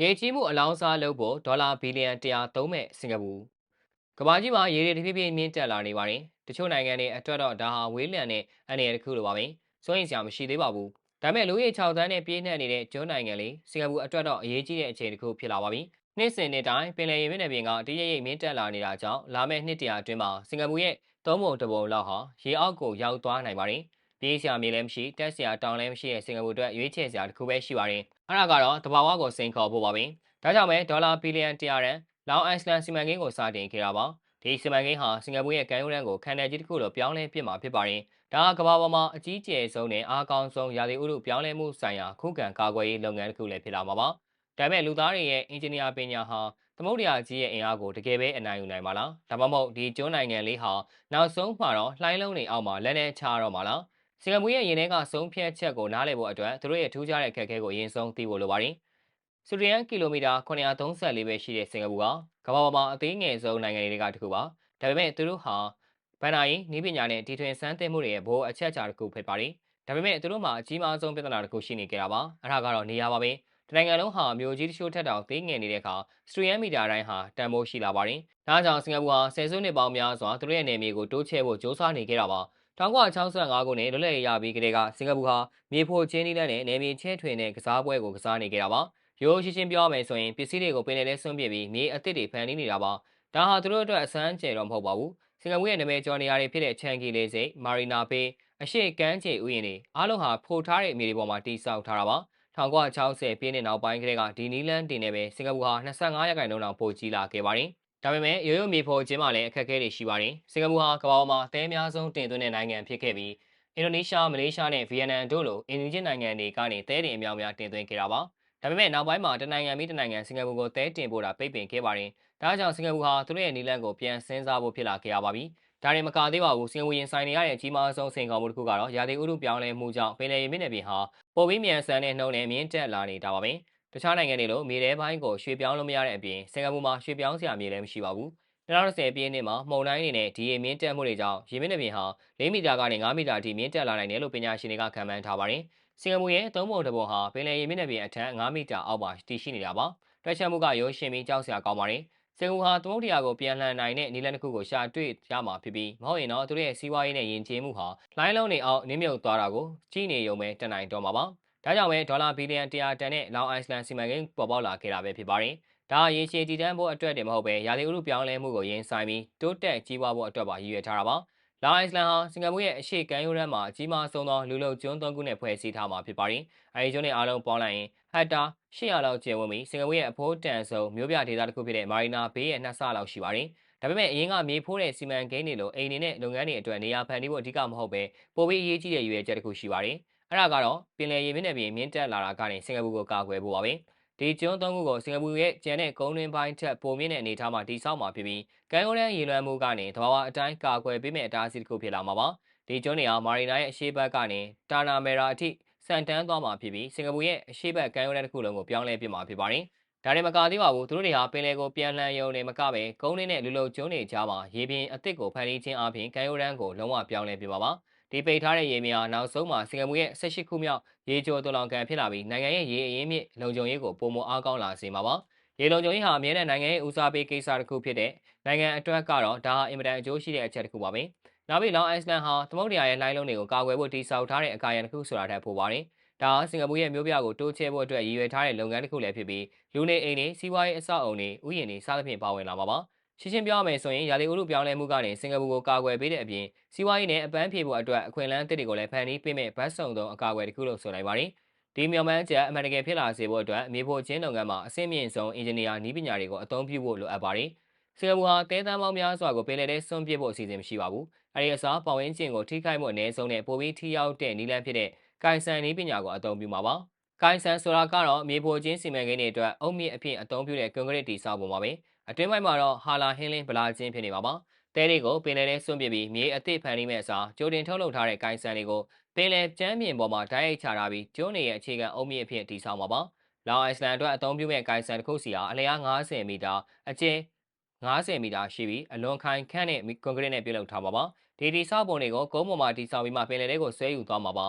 ရေကြီးမှုအလောင်းစားလုပ်ဖို့ဒေါ်လာဘီလီယံ100သုံးမဲ့စင်ကာပူကမ္ဘာကြီးမှာရေတွေတဖြည်းဖြည်းမြင့်တက်လာနေပါတယ်တချို့နိုင်ငံတွေအတွက်တော့ဒါဟာဝေးလံတဲ့အနေအထားတစ်ခုလိုပါပဲစိုးရင်စရာမရှိသေးပါဘူးဒါပေမဲ့လူရေ6သန်းနဲ့ပြည့်နှက်နေတဲ့ကျွန်းနိုင်ငံလေးစင်ကာပူအတွက်တော့အရေးကြီးတဲ့အချိန်တစ်ခုဖြစ်လာပါပြီနှစ်စဉ်နှစ်တိုင်းပင်လယ်ရေမျက်နှာပြင်ကတရရိပ်မြင့်တက်လာနေတာကြောင့်လာမယ့်နှစ်တရာအတွင်းမှာစင်ကာပူရဲ့သုံးပုံတစ်ပုံလောက်ဟာရေအောက်ကိုရောက်သွားနိုင်ပါတယ် ပြေးစရာမြေလည်းမရှိတက်စရာတောင်လည်းမရှိတဲ့စင်ကာပူအတွက်ရွေးချယ်စရာတစ်ခုပဲရှိပါတယ်အဲ့ဒါကတော့တဘာဝကိုစိန်ခေါ်ဖို့ပါပဲဒါကြောင့်ပဲဒေါ်လာဘီလီယံ100ရန်လောင်အိုက်စလန်စီမံကိန်းကိုစတင်ခဲ့တာပါဒီစီမံကိန်းဟာစင်ကာပူရဲ့ကမ်းရိုးတန်းကိုခံနယ်ကြီးတစ်ခုလိုပြောင်းလဲပြစ်မှာဖြစ်ပါတယ်ဒါကကမ္ဘာပေါ်မှာအကြီးကျယ်ဆုံးနဲ့အားကောင်းဆုံးရာသီဥတုပြောင်းလဲမှုဆိုင်ရာခုခံကာကွယ်ရေးလုပ်ငန်းတစ်ခုလည်းဖြစ်လာမှာပါဒါပေမဲ့လူသားတွေရဲ့အင်ဂျင်နီယာပညာဟာသမုဒ္ဒရာကြီးရဲ့အင်အားကိုတကယ်ပဲအနိုင်ယူနိုင်ပါလားဒါမှမဟုတ်ဒီကျွန်းနိုင်ငံလေးဟာနောက်ဆုံးမှာတော့လှိုင်းလုံးတွေအောက်မှာလက်နဲ့ချတော့မှာလား စင်ကာပူရဲ့ရင်ထဲကဆုံးဖြတ်ချက်ကိုနားလည်ဖို့အတွက်သူတို့ရဲ့ထူးခြားတဲ့အခက်အခဲကိုအရင်ဆုံးသိဖို့လိုပါတယ်စူရီယန်ကီလိုမီတာ934ပဲရှိတဲ့စင်ကာပူကကမ္ဘာပေါ်မှာအသေးငယ်ဆုံးနိုင်ငံတွေကတစ်ခုပါဒါပေမဲ့သူတို့ဟာဗန်နာယီနီးပညာနဲ့တီထွင်စမ်းသပ်မှုတွေရဲ့ဘိုးအချက်အချာတစ်ခုဖြစ်ပါတယ်ဒါပေမဲ့သူတို့မှာအကြီးမားဆုံးပြဿနာတစ်ခုရှိနေကြတာပါအဲ့ဒါကတော့နေရာပါပဲတနိုင်ငံလုံးဟာမြို့ကြီးတချို့ထက်တောင်သေးငယ်နေတဲ့အခါစတူရီယန်မီတာတိုင်းဟာတန်ဖိုးရှိလာပါတယ်။ဒါကြောင့်စင်ကာပူဟာဆယ်စုနှစ်ပေါင်းများစွာသူတို့ရဲ့နယ်မြေကိုတိုးချဲ့ဖို့ကြိုးစားနေခဲ့တာပါ 1965ခုနှစ်လွတ်လပ်ရေးရပြီးကတည်းကစင်ကာပူဟာမြေဖို့ချင်းနီးလန်းနဲ့နယ်မြေချဲထွင်တဲ့ကစားပွဲကိုကစားနေခဲ့တာပါရိုးရှင်းရှင်းပြောရမယ်ဆိုရင်ပစ္စည်းတွေကိုပင်လယ်ထဲဆွန့်ပစ်ပြီးမြေအသစ်တွေဖန်တီးနေတာပါဒါဟာသူတို့အတွက်အစမ်းကျယ်တော့မဟုတ်ပါဘူးစင်ကာပူရဲ့နာမည်ကျော်နေရာတွေဖြစ်တဲ့ချန်ကီလေးစိတ်မာရီနာဘေးအရှိကမ်းခြေဥယျာဉ်တွေအားလုံးဟာဖိုထားတဲ့မြေတွေပေါ်မှာတည်ဆောက်ထားတာပါ1960ပြည့်နှစ်နောက်ပိုင်းကတည်းကဒီနီလန်းတင်နေပဲစင်ကာပူဟာ25ရာခိုင်နှုန်းလောက်ပိုကြီးလာခဲ့ပါတယ် ဒါပေမဲ့ရိုးရိုးမြေဖော်ခြင်းမှာလည်းအခက်အခဲတွေရှိပါတယ်စင်ကာပူဟာကမ္ဘာပေါ်မှာအသေးအများဆုံးတင်သွင်းတဲ့နိုင်ငံဖြစ်ခဲ့ပြီးအင်ဒိုနီးရှားမလေးရှားနဲ့ဗီယက်နမ်တို့လိုအင်ဒီဂျစ်နိုင်ငံတွေကနေသဲတင်အများများတင်သွင်းခဲ့တာပါဒါပေမဲ့နောက်ပိုင်းမှာတနိုင်ငံပြီးတနိုင်ငံစင်ကာပူကိုသဲတင်ပို့တာပိတ်ပင်ခဲ့ပါတယ်ဒါကြောင့်စင်ကာပူဟာသူတို့ရဲ့နီလန်းကိုပြန်ဆင်းစားဖို့ဖြစ်လာခဲ့ရပါပြီဒါတွေမကသေးပါဘူးစင်ကာပူရင်ဆိုင်နေရတဲ့အကြီးမားဆုံးစင်ကာပူတစ်ခုကတော့ရာသီဥတုပြောင်းလဲမှုကြောင့်ပင်လယ်ရေမျက်နှာပြင်ဟာပိုပြီးမြန်ဆန်တဲ့နှုန်းနဲ့မြင့်တက်လာနေတာပါပဲ တခြားနိုင်ငံတွေလိုမြေထဲပိုင်းကိုရွှေ့ပြောင်းလို့မရတဲ့အပြင်စင်ကာပူမှာရွှေ့ပြောင်းစရာမြေလည်းမရှိပါဘူး2010ပြည့်နှစ်မှာမှုန်တိုင်းတွေနဲ့ဒီရေမြင့်တက်မှုတွေကြောင့်ရေမျက်နှာပြင်ဟာ4မီတာကနေ5မီတာထိမြင့်တက်လာနိုင်တယ်လို့ပညာရှင်တွေကခန့်မှန်းထားပါတယ်။စင်ကာပူရဲ့သုံးပုံတစ်ပုံဟာပင်လယ်ရေမျက်နှာပြင်အထက်5မီတာအောက်မှာတည်ရှိနေတာပါ။တွက်ချက်မှုကရိုးရှင်းပြီးကြောက်စရာကောင်းပါတယ်။စင်ကာပူဟာသမုဒ္ဒရာကိုပြန်လှန်နိုင်တဲ့နည်းလမ်းတစ်ခုကိုရှာတွေ့ရမှာဖြစ်ပြီးမဟုတ်ရင်တော့သူတို့ရဲ့စီးပွားရေးနဲ့ယဉ်ကျေးမှုဟာလိုင်းလုံးတွေအောက်နင်းမြုပ်သွားတာကိုကြီးနေရုံပဲတနိုင်တော့မှာပါ။ ဒါကြောင့်ပဲဒေါ်လာဘီလီယံ100တန်နဲ့လောင်အိုက်စလန်စီမံကိန်းပေါ်ပေါက်လာခဲ့တာပဲဖြစ်ပါတယ်။ဒါရေရှည်တည်တံ့ဖို့အတွက်တည်းမဟုတ်ပဲရာသီဥတုပြောင်းလဲမှုကိုရင်ဆိုင်ပြီးတိုးတက်ကြီးပွားဖို့အတွက်ပါရည်ရွယ်ထားတာပါ။လာအိုက်စလန်ဟာစင်ကာပူရဲ့အရှေ့ကမ်းရိုးတန်းမှာအကြီးမားဆုံးသောလူလုံကျွန်းသုံးခုနဲ့ဖွဲ့စည်းထားမှာဖြစ်ပါတယ်။အဲဒီကျွန်းတွေအားလုံးပေါင်းလိုက်ရင်ဟက်တာ800လောက်ကျယ်ဝန်းပြီးစင်ကာပူရဲ့အဖိုးတန်ဆုံးမြို့ပြဒေသတစ်ခုဖြစ်တဲ့မာရီနာဘေးရဲ့နှစ်ဆလောက်ရှိပါတယ်။ဒါပေမဲ့အရင်ကမြေဖိုးတဲ့စီမံကိန်းတွေလိုအိမ်တွေနဲ့လုပ်ငန်းတွေအတွက်နေရာဖန်တီးဖို့အဓိကမဟုတ်ပဲပိုပြီးအရေးကြီးတဲ့ရွေးချက်တစ်ခုရှိပါတယ်။ အဲ့ဒါကတော့ပင်လယ်ရေမျက်နှာပြင်မြင့်တက်လာတာကနေစင်ကာပူကိုကာကွယ်ဖို့ပါပဲ။ဒီကျွန်းသုံးခုကိုစင်ကာပူရဲ့ကျန်တဲ့ကုန်းတွင်းပိုင်းထက်ပိုမြင့်တဲ့အနေအထားမှာတည်ဆောက်မှာဖြစ်ပြီးကမ်းရိုးတန်းရေလွှမ်းမှုကနေသဘာဝအတိုင်းကာကွယ်ပေးမယ့်အတားအဆီးတစ်ခုဖြစ်လာမှာပါဒီကျွန်းတွေဟာမာရီနာရဲ့အရှေ့ဘက်ကနေတာနာမီရာအထိစံတန်းသွားမှာဖြစ်ပြီးစင်ကာပူရဲ့အရှေ့ဘက်ကမ်းရိုးတန်းတစ်ခုလုံးကိုပြောင်းလဲပြမှာဖြစ်ပါတယ်ဒါတွေမကသေးပါဘူးသူတို့တွေဟာပင်လယ်ကိုပြန်လှန်ရုံနဲ့မကပဲကုန်းနဲ့လူလုံကျွန်းတွေကြားမှာရေပြင်အစ်စ်ကိုဖန်တီးခြင်းအပြင်ကမ်းရိုးတန်းကိုလုံးဝပြောင်းလဲပြပါပါ ဒီပိတ်ထားတဲ့ရေမြေဟာနောက်ဆုံးမှာစင်ကာပူရဲ့18ခုမြောက်ရေကျော်တော်လောင်ကန်ဖြစ်လာပြီးနိုင်ငံရဲ့ရေအရင်းမြစ်လုံခြုံရေးကိုပုံမအားကောင်းလာစေမှာပါ။ရေလုံခြုံရေးဟာအမြဲတမ်းနိုင်ငံရဲ့ဦးစားပေးကိစ္စတစ်ခုဖြစ်တဲ့နိုင်ငံအတွက်ကတော့ဒါဟာအင်မတန်အကျိုးရှိတဲ့အချက်တစ်ခုပါပဲ။နောက်ပြီးလောင်အိုက်စလန်ဟာသမုဒ္ဒရာရဲ့လှိုင်းလုံးတွေကိုကာကွယ်ဖို့တည်ဆောက်ထားတဲ့အကာအရံတစ်ခုဆိုတာထက်ပိုပါတယ်။ဒါဟာစင်ကာပူရဲ့မြို့ပြကိုတိုးချဲ့ဖို့အတွက်ရည်ရွယ်ထားတဲ့လုပ်ငန်းတစ်ခုလည်းဖြစ်ပြီးလူနေအိမ်တွေစီးပွားရေးအဆောက်အုံတွေဥယျာဉ်တွေစသဖြင့်ပါဝင်လာမှာပါ။ ရှင်းရှင်းပြောရမယ်ဆိုရင်ရာသီဥတုပြောင်းလဲမှုကနေစင်ကာပူကိုကာကွယ်ပေးတဲ့အပြင်စီးပွားရေးနဲ့အပန်းဖြေဖို့အတွက်အခွင့်အလမ်းအသစ်တွေကိုလည်းဖန်တီးပေးမဲ့ဘတ်စုံသောအကာအကွယ်တစ်ခုလို့ဆိုနိုင်ပါတယ်။ဒီမြော်မှန်းချက်အမှန်တကယ်ဖြစ်လာစေဖို့အတွက်အမျိုးဖို့ချင်းလုပ်ငန်းမှာအဆင့်မြင့်ဆုံးအင်ဂျင်နီယာနည်းပညာတွေကိုအသုံးပြုဖို့လိုအပ်ပါတယ်။စင်ကာပူဟာတဲတမ်းပေါင်းများစွာကိုပင်လယ်ထဲဆွန့်ပစ်ဖို့အစီအစဉ်မရှိပါဘူး။အဲဒီအစားပတ်ဝန်းကျင်ကိုထိခိုက်မှုအနည်းဆုံးနဲ့ပိုပြီးထိရောက်တဲ့နည်းလမ်းဖြစ်တဲ့ကိုင်ဆန်နည်းပညာကိုအသုံးပြုမှာပါ။ကိုင်ဆန်ဆိုတာကတော့မြေဖို့ချင်းစီမံကိန်းတွေအတွက်အုံမြင့်အဖြစ်အသုံးပြုတဲ့ကွန်ကရစ်တီဆောက်ပုံပါပဲ။ အတွင်းပိုင်းမှာတော့ဟာလာဟင်းလင်းဗလာချင်းဖြစ်နေပါပါတဲတွေကိုပင်လယ်ထဲဆွန့်ပစ်ပြီးမြေအသစ်ဖန်တီးမဲ့အစားကြိုတင်ထုတ်လုပ်ထားတဲ့ကိုင်းဆန်တွေကိုပင်လယ်ကျမ်းပြင်ပေါ်မှာဓာတ်ရိုက်ချထားပြီးကျွန်းနေရဲ့အခြေခံအုံမြင့်အဖြစ်တည်ဆောက်မှာပါလောင်အိုက်စလန်အတွက်အသုံးပြုမဲ့ကိုင်းဆန်တစ်ခုစီဟာအလျား90မီတာအကျယ်90မီတာရှိပြီးအလွန်ခိုင်ခန့်တဲ့ကွန်ကရစ်နဲ့ပြုလုပ်ထားပါပါဒီဒီဆောက်ပုံတွေကိုကုန်းပေါ်မှာတည်ဆောက်ပြီးမှပင်လယ်ထဲကိုဆွဲယူသွားမှာပါ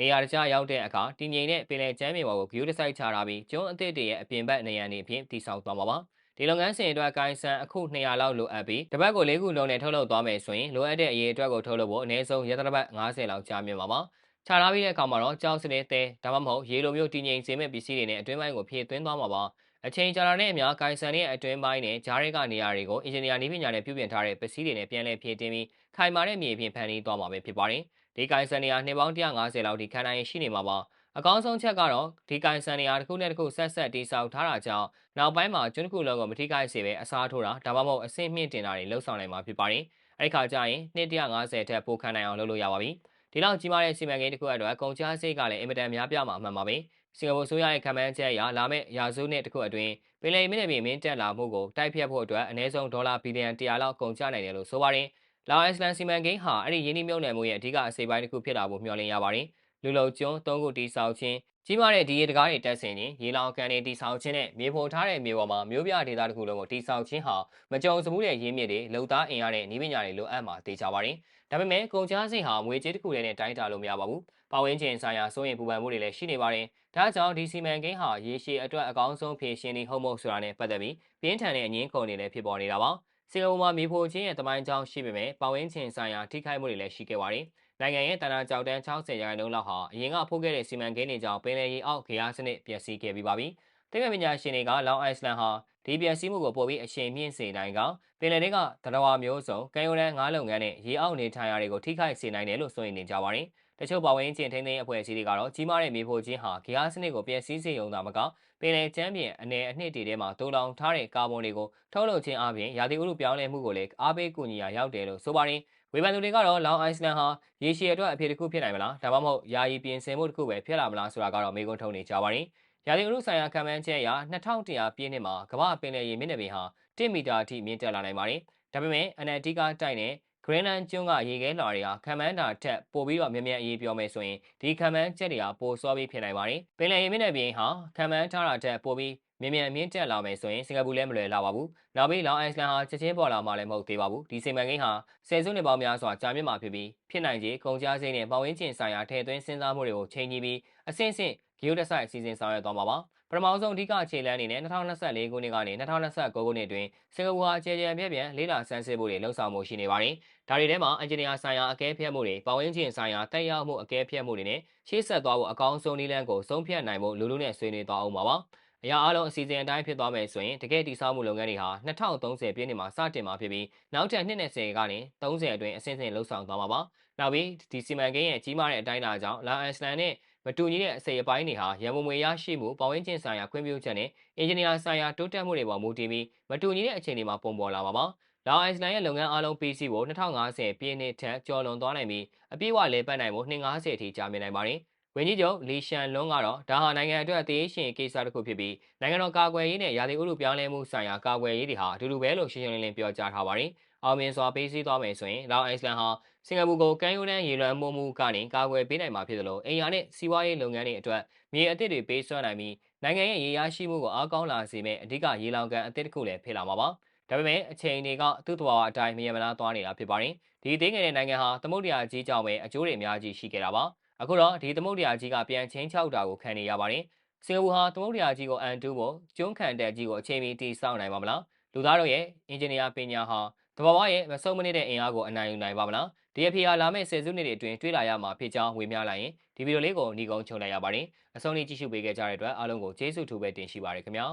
နေရာတခြားရောက်တဲ့အခါတည်ငြိမ်တဲ့ပင်လယ်ကျမ်းမြေပေါ်ကိုဂယူးတစ်စိုက်ချထားပြီးကျွန်းအသစ်တွေရဲ့အပြင်ဘက်နေရာတွေအဖြစ်တည်ဆောက်သွားမှာပါ ဒီလုပ်ငန်းစဉ်အတွက်ကိုင်းဆန်အခု200လောက်လိုအပ်ပြီးတစ်ပတ်ကို၄ခုလုံးနဲ့ထုတ်လုပ်သွားမယ်ဆိုရင်လိုအပ်တဲ့အရေးအတွက်ကိုထုတ်လုပ်ဖို့အနည်းဆုံးရက်တစ်ပတ်90လောက်ကြာမြင့်ပါပါခြားထားပြီးတဲ့အခါမှာတော့ကြောက်စတဲ့တဲဒါမှမဟုတ်ရေလိုမျိုးတည်ငြိမ်စေမဲ့ပစ္စည်းတွေနဲ့အတွင်းပိုင်းကိုဖြည့်သွင်းသွားမှာပါအချိန်ကြာလာတဲ့အမျှကိုင်ဆန်ရဲ့အတွင်းပိုင်းနဲ့ဂျားရဲကနေရာတွေကိုအင်ဂျင်နီယာနည်းပညာနဲ့ပြုပြင်ထားတဲ့ပစ္စည်းတွေနဲ့ပြန်လည်ဖြည့်တင်းပြီးခိုင်မာတဲ့မြေပြင်ဖန်တီးသွားမှာပဲဖြစ်ပါတယ်။ဒီကိုင်ဆန်နေရာနှစ်ပေါင်း150လောက်ထိခံနိုင်ရှိနေမှာပါ။ အကောင်းဆုံးချက်ကတော့ဒီကိုင်ဆန်နေရာတစ်ခုနဲ့တစ်ခုဆက်ဆက်တိစောက်ထားတာကြောင့်နောက်ပိုင်းမှာကျွန်းတစ်ခုလုံးကိုမထိခိုက်စေဘဲအစားထိုးတာဒါမှမဟုတ်အဆင့်မြင့်တင်တာတွေလှုပ်ဆောင်နိုင်မှာဖြစ်ပါတယ်။အဲဒီခါကျရင်250ထက်ပိုခံနိုင်အောင်လုပ်လို့ရပါပြီ။ဒီလောက်ကြီးမားတဲ့စီမံကိန်းတစ်ခုအတွက်ကုန်ကျစရိတ်ကလည်းအင်မတန်များပြားမှာအမှန်ပါပဲ။စင်ကာပူဆိုရရဲ့ခံမှန်းချက်အရလာမယ့်ရာစုနှစ်တစ်ခုအတွင်းပင်လယ်မြင့်နယ်မြေမြင့်တက်လာမှုကိုတိုက်ဖြတ်ဖို့အတွက်အနည်းဆုံးဒေါ်လာဘီလီယံ100လောက်ကုန်ကျနိုင်တယ်လို့ဆိုပါတယ်။လာအိုက်စလန်စီမံကိန်းဟာအဲ့ဒီရင်းနှီးမြှုပ်နှံမှုရဲ့အဓိကအစိပ်ပိုင်းတစ်ခုဖြစ်လာဖို့မျှော်လင့်ရပါတယ်။ လူလုံကျွန်း၃ခုတိစောက်ခြင်းကြီးမားတဲ့ဒီရေတကားတွေတက်ဆင်ခြင်းရေလောင်ကန်တွေတိစောက်ခြင်းနဲ့မြေပေါ်ထားတဲ့မြေပေါ်မှာမျိုးပြဒေသတစ်ခုလုံးကိုတိစောက်ခြင်းဟာမကြုံစမှုတဲ့ရင်းမြစ်တွေလုံသားအင်အားတဲ့ဤပညာတွေလိုအပ်မှာတေချာပါတယ်။ဒါပေမဲ့ကုန်ကျစရိတ်ဟာငွေကြေးတစ်ခုတည်းနဲ့တိုင်းတာလို့မရပါဘူး။ပဝင်းကျင်ဆိုင်ရာစိုးရင်ပူပန်မှုတွေလည်းရှိနေပါတယ်။ဒါကြောင့်ဒီစီမံကိန်းဟာရေရှည်အတွက်အကောင်းဆုံးဖြည့်ရှင်နေဟုတ်မဟုတ်ဆိုတာနဲ့ပတ်သက်ပြီးပြင်းထန်တဲ့အငင်းခုန်တွေလည်းဖြစ်ပေါ်နေတာပါ။စင်ကာပူမှာမြေဖို့ချင်းရဲ့တမိုင်းကြောင်းရှိပေမဲ့ပဝင်းကျင်ဆိုင်ရာထိခိုက်မှုတွေလည်းရှိခဲ့ပါတယ်။ နိုင်ငံရဲ့တန်တာကြောက်တန်း60ရာခိုင်နှုန်းလောက်ဟာအရင်ကဖိုးခဲ့တဲ့စီမံကိန်းတွေကြောင့်ပင်လယ်ရေအောက်ဂေယစနစ်ပျက်စီးခဲ့ပြီးပါပြီ။တိကျပညာရှင်တွေကလောင်အိုက်စလန်ဟာဒီပျက်စီးမှုကိုပိုပြီးအရှိန်မြင့်စေနိုင်ကပင်လယ်တွေကတရဝါမျိုးစုံကံရိုးတန်းငါးလုပ်ငန်းနဲ့ရေအောက်နေထိုင်ရာတွေကိုထိခိုက်စေနိုင်တယ်လို့ဆိုရင်နေကြပါတယ်။တချို့ပဝင်းကျင်ထိန်းသိမ်းအဖွဲ့အစည်းတွေကတော့ကြီးမားတဲ့မြေဖို့ချင်းဟာဂေယစနစ်ကိုပျက်စီးစေုံသာမကပင်လယ်ကျမ်းပြင်အနေအနှစ်တွေထဲမှာတိုးလောင်ထားတဲ့ကာဗွန်တွေကိုထုတ်လုပ်ခြင်းအပြင်ရာသီဥတုပြောင်းလဲမှုကိုလည်းအားပေးကူညီရာရောက်တယ်လို့ဆိုပါတယ်။ ဝေဖန်သူတွေကတော့လောင်အိုက်စလန်ဟာရေရှည်အတွက်အဖြစ်တစ်ခုဖြစ်နိုင်မလားဒါမှမဟုတ်ယာယီပြင်ဆင်မှုတစ်ခုပဲဖြစ်လာမလားဆိုတာကတော့မေးခွန်းထုတ်နေကြပါတယ်။ရာသီဥတုဆိုင်ရာခံမှန်းချက်အရ2100ပြည့်နှစ်မှာကမ္ဘာပင်လယ်ရေမျက်နှာပြင်ဟာ1မီတာအထိမြင့်တက်လာနိုင်ပါတယ်။ဒါပေမဲ့အနက်တီကတိုက်နဲ့ Greenland ကျွန်းကရေခဲလွှာတွေကခံမှန်းတာထက်ပိုပြီးတော့မြင်မြန်အရေးပြောမယ်ဆိုရင်ဒီခံမှန်းချက်တွေကပိုစောပြီးဖြစ်နိုင်ပါတယ်။ပင်လယ်ရေမျက်နှာပြင်ဟာခံမှန်းထားတာထက်ပိုပြီး မြင်မြန်မြင့်တက်လာမယ်ဆိုရင်စင်ကာပူလည်းမလွယ်လာပါဘူး။နောက်ပြီးလောင်အိုက်စလန်ဟာချက်ချင်းပေါ်လာမှလည်းမဟုတ်သေးပါဘူး။ဒီစီမံကိန်းဟာဆယ်စုနှစ်ပေါင်းများစွာကြာမြင့်မှာဖြစ်ပြီးဖြစ်နိုင်ခြေကုန်ကျစရိတ်နဲ့ပတ်ဝန်းကျင်ဆိုင်ရာထည့်သွင်းစဉ်းစားမှုတွေကိုချိန်ကြည့်ပြီးအဆင့်ဆင့်ဂီယိုဒဆိုက်အစီအစဉ်ဆောင်ရွက်သွားမှာပါ။ပထမဆုံးအဓိကအခြေလှမ်းအနေနဲ့2024ခုနှစ်ကနေ2029ခုနှစ်အတွင်းစင်ကာပူဟာအခြေကျပြည့်ပြန်လေးလာဆန်းစစ်မှုတွေလှုပ်ဆောင်မှုရှိနေပါတယ်။ဒါတွေထဲမှာအင်ဂျင်နီယာဆိုင်ရာအကဲဖြတ်မှုတွေပတ်ဝန်းကျင်ဆိုင်ရာတက်ရောက်မှုအကဲဖြတ်မှုတွေနဲ့ရှေ့ဆက်သွားဖို့အကောင်းဆုံးနည်းလမ်းကိုဆုံးဖြတ်နိုင်ဖို့လူလူနဲ့ဆွေးနွေးသွားအောင်ပါပါ။ အရာအလုံးအစီအစဉ်အတိုင်းဖြစ်သွားမယ်ဆိုရင်တကယ်တည်ဆောက်မှုလုပ်ငန်းတွေဟာ2030ပြည့်နှစ်မှာစတင်မှာဖြစ်ပြီးနောက်ထပ်20ကနေ30အတွင်းအဆင့်ဆင့်လှုပ်ဆောင်သွားမှာပါ။နောက်ပြီးဒီစီမံကိန်းရဲ့ကြီးမားတဲ့အတိုင်းအတာကြောင့်လာအန်စလန်နဲ့မတူညီတဲ့အစိပ်အပိုင်းတွေဟာရန်ပုံငွေရရှိမှုပတ်ဝန်းကျင်ဆိုင်ရာခွင့်ပြုချက်နဲ့အင်ဂျင်နီယာဆိုင်ရာတိုးတက်မှုတွေပေါ်မူတည်ပြီးမတူညီတဲ့အခြေအနေမှာပုံပေါ်လာမှာပါ။လောင်အိုက်စလန်ရဲ့လုပ်ငန်းအားလုံးပြီးစီးဖို့2050ပြည့်နှစ်ထက်ကျော်လွန်သွားနိုင်ပြီးအပြည့်အဝလဲပတ်နိုင်ဖို့250အထိကြာမြင့်နိုင်ပါတယ်။ ဝန်ကြီးချုပ်လီရှန်လွန်းကတော့ဒါဟာနိုင်ငံအတွက်အသေးရှင်ကိစ္စတစ်ခုဖြစ်ပြီးနိုင်ငံတော်ကာကွယ်ရေးနဲ့ရာသီဥတုပြောင်းလဲမှုဆိုင်ရာကာကွယ်ရေးတွေဟာအတူတူပဲလို့ရှင်းရှင်းလင်းလင်းပြောကြားထားပါတယ်။အောင်မြင်စွာပေးစည်းသွားမယ်ဆိုရင်လောင်အိုက်စလန်ဟာစင်ကာပူကိုကမ်းရိုးတန်းရေလွှမ်းမိုးမှုကနေကာကွယ်ပေးနိုင်မှာဖြစ်သလိုအိမ်ယာနဲ့စီးပွားရေးလုပ်ငန်းတွေအတွက်မြေအသစ်တွေပေးစွမ်းနိုင်ပြီးနိုင်ငံရဲ့ရေရရှိမှုကိုအားကောင်းလာစေမယ့်အဓိကရေလောင်ကန်အသစ်တစ်ခုလည်းဖြစ်လာမှာပါ။ဒါပေမဲ့အချိန်တွေကသူ့တဘာဝအတိုင်းမရမလားသွားနေတာဖြစ်ပါတယ်။ဒီသေးငယ်တဲ့နိုင်ငံဟာသမုဒ္ဒရာကြီးကြောင့်ပဲအကျိုးတွေအများကြီးရှိခဲ့တာပါ။ အခုတော့ဒီသမုဒ္ဒရာကြီးကပြန်ချင်းချောက်တာကိုခံနေရပါတယ်။စင်ကာပူဟာသမုဒ္ဒရာကြီးကိုအန်တူးဖို့ကျွန်းခံတဲ့ကြီးကိုအချိန်မီတည်ဆောက်နိုင်ပါမလား။လူသားတို့ရဲ့အင်ဂျင်နီယာပညာဟာတဘာဝရဲ့မဆုံးမနစ်တဲ့အင်အားကိုအနိုင်ယူနိုင်ပါမလား။ဒီအဖေဟာလာမယ့်ဆယ်စုနှစ်တွေအတွင်းတွေးလာရမှာဖြစ်ကြောင်းဝေမျှလိုက်ရင်ဒီဗီဒီယိုလေးကိုညီကုန်းချုံလိုက်ရပါတယ်အဆုံးထိကြည့်ရှုပေးခဲ့ကြတဲ့အတွက်အားလုံးကိုကျေးဇူးထူးပဲတင်ရှိပါရခင်ဗျာ